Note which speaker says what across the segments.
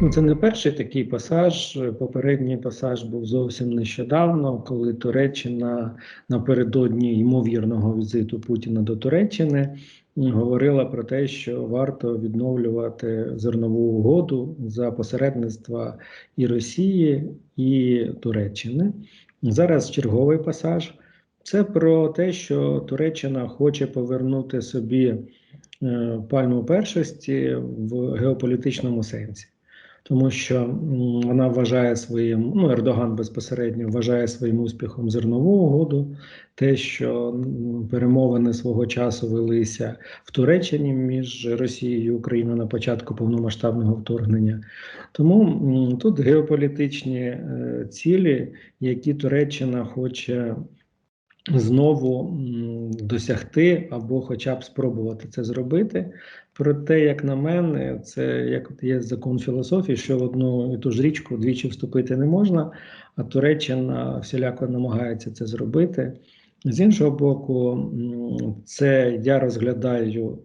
Speaker 1: Ну, це не перший такий пасаж. Попередній пасаж був зовсім нещодавно, коли Туреччина напередодні ймовірного візиту Путіна до Туреччини говорила про те, що варто відновлювати зернову угоду за посередництва і Росії, і Туреччини. Зараз черговий пасаж. Це про те, що Туреччина хоче повернути собі е, пальму першості в геополітичному сенсі тому що вона вважає своїм, ну Ердоган безпосередньо вважає своїм успіхом зернову угоду, те, що перемовини свого часу велися в Туреччині між Росією і Україною на початку повномасштабного вторгнення. Тому тут геополітичні е, цілі, які Туреччина хоче знову досягти або хоча б спробувати це зробити. Проте, як на мене, це як є закон філософії, що в одну і ту ж річку двічі вступити не можна, а Туреччина всіляко намагається це зробити. З іншого боку, це я розглядаю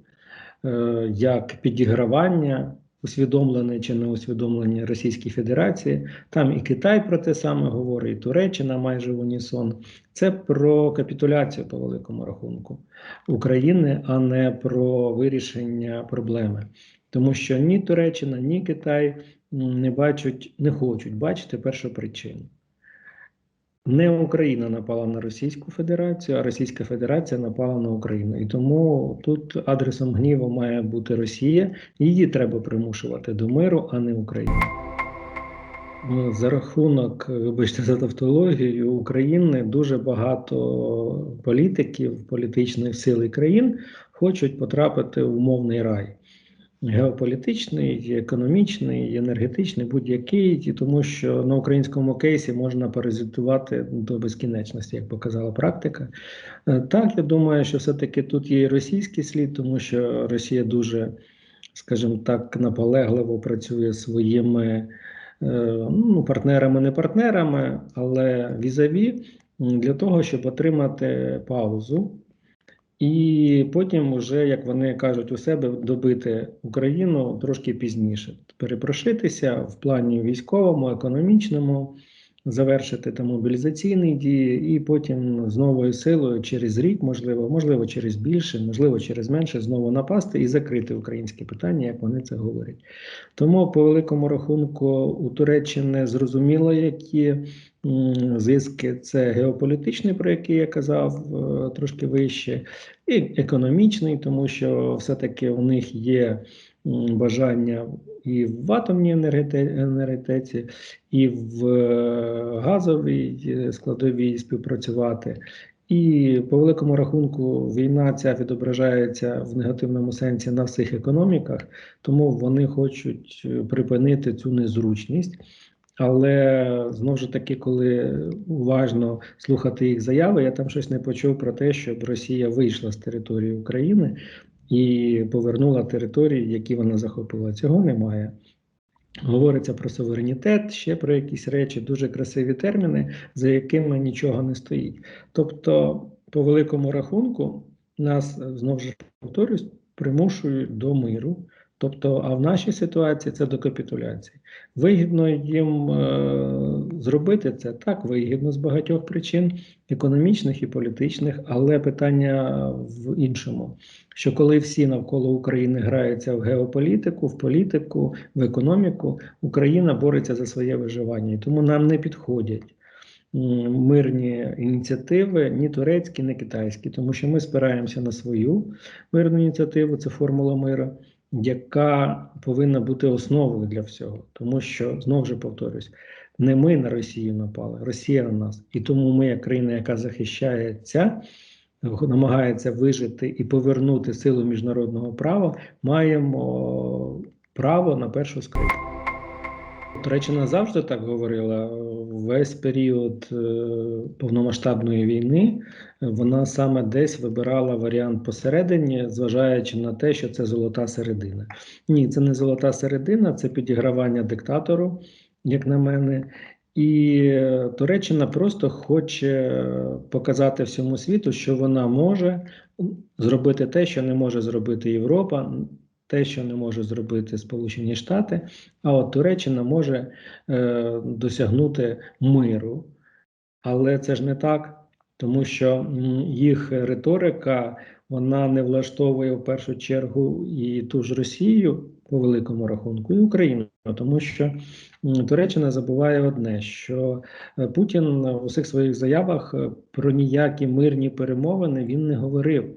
Speaker 1: е, як підігравання усвідомлене чи не усвідомлення Російській Федерації. Там і Китай про те саме говорить, і Туреччина майже в унісон. Це про капітуляцію по великому рахунку України, а не про вирішення проблеми. Тому що ні Туреччина, ні Китай не бачать, не хочуть бачити першу причину. Не Україна напала на Російську Федерацію, а Російська Федерація напала на Україну. І тому тут адресом гніву має бути Росія. Її треба примушувати до миру, а не Україну. Ну, за рахунок, вибачте, за тавтологію України дуже багато політиків, політичних сил і країн хочуть потрапити в умовний рай геополітичний, економічний, енергетичний, будь-який, тому що на українському кейсі можна паразитувати до безкінечності, як показала практика. Е, так, я думаю, що все-таки тут є і російський слід, тому що Росія дуже, скажімо так, наполегливо працює своїми е, ну, партнерами, не партнерами, але візаві для того, щоб отримати паузу. І потім, вже, як вони кажуть у себе, добити Україну трошки пізніше, перепрошитися в плані військовому, економічному, завершити там мобілізаційні дії, і потім з новою силою через рік, можливо, можливо, через більше, можливо, через менше, знову напасти і закрити українське питання, як вони це говорять. Тому, по великому рахунку, у Туреччини зрозуміло, які зв'язки це геополітичний, про який я казав е, трошки вище, і економічний, тому що все-таки у них є бажання і в атомній енергетиці, і в е, газовій е, складовій співпрацювати. І по великому рахунку війна ця відображається в негативному сенсі на всіх економіках, тому вони хочуть припинити цю незручність. Але знову ж таки, коли уважно слухати їх заяви, я там щось не почув про те, щоб Росія вийшла з території України і повернула території, які вона захопила. Цього немає. Говориться про суверенітет, ще про якісь речі, дуже красиві терміни, за якими нічого не стоїть. Тобто, по великому рахунку, нас знову ж повторюсь, примушують до миру. Тобто, а в нашій ситуації це до капітуляції. Вигідно їм е, зробити це так, вигідно з багатьох причин, економічних і політичних, але питання в іншому: що коли всі навколо України граються в геополітику, в політику, в економіку, Україна бореться за своє виживання, і тому нам не підходять. Мирні ініціативи, ні турецькі, ні китайські, тому що ми спираємося на свою мирну ініціативу, це формула миру яка повинна бути основою для всього, тому що знову ж повторюсь, не ми на Росію напали, Росія на нас, і тому ми, як країна, яка захищається, намагається вижити і повернути силу міжнародного права, маємо право на першу скрипку. Туреччина завжди так говорила. Весь період е, повномасштабної війни вона саме десь вибирала варіант посередині, зважаючи на те, що це золота середина. Ні, це не золота середина, це підігравання диктатору, як на мене. І Туреччина просто хоче показати всьому світу, що вона може зробити те, що не може зробити Європа те, що не може зробити Сполучені Штати, а от Туреччина може е, досягнути миру. Але це ж не так, тому що їх риторика вона не влаштовує в першу чергу і ту ж Росію по великому рахунку, і Україну, тому що Туреччина забуває одне: що е, Путін у всіх своїх заявах е, про ніякі мирні перемовини він не говорив.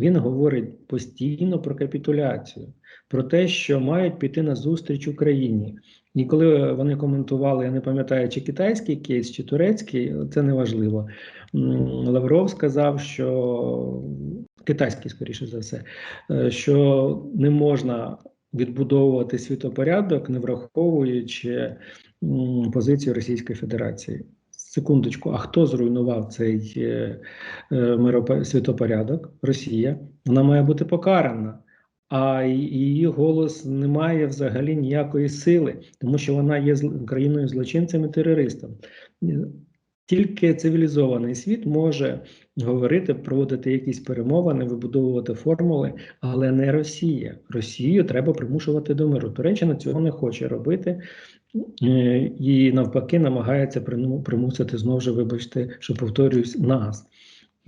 Speaker 1: Він говорить постійно про капітуляцію, про те, що мають піти на зустріч Україні. І коли вони коментували, я не пам'ятаю, чи китайський кейс, чи турецький, це не важливо. Лавров сказав, що китайський, скоріше за все, е, що не можна відбудовувати світопорядок, не враховуючи позицію Російської Федерації. Секундочку, а хто зруйнував цей е, е, миропо- світопорядок? Росія. Вона має бути покарана. А її голос не має взагалі ніякої сили, тому що вона є країною злочинцем і терористом. Тільки цивілізований світ може говорити, проводити якісь перемовини, вибудовувати формули, але не Росія. Росію треба примушувати до миру. Туреччина цього не хоче робити. Е, І навпаки намагається примусити знову ж, вибачте, що повторююсь, нас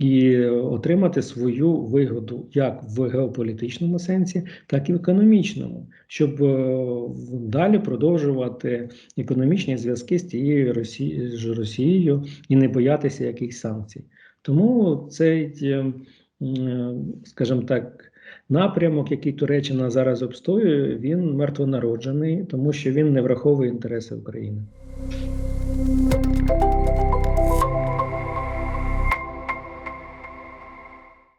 Speaker 1: і отримати свою вигоду як в геополітичному сенсі, так і в економічному, щоб е, далі продовжувати економічні зв'язки з тією Росі... ж Росією і не боятися якихось санкцій. Тому цей, е, скажімо так, напрямок, який Туреччина зараз обстоює, він мертвонароджений, тому що він не враховує інтереси України.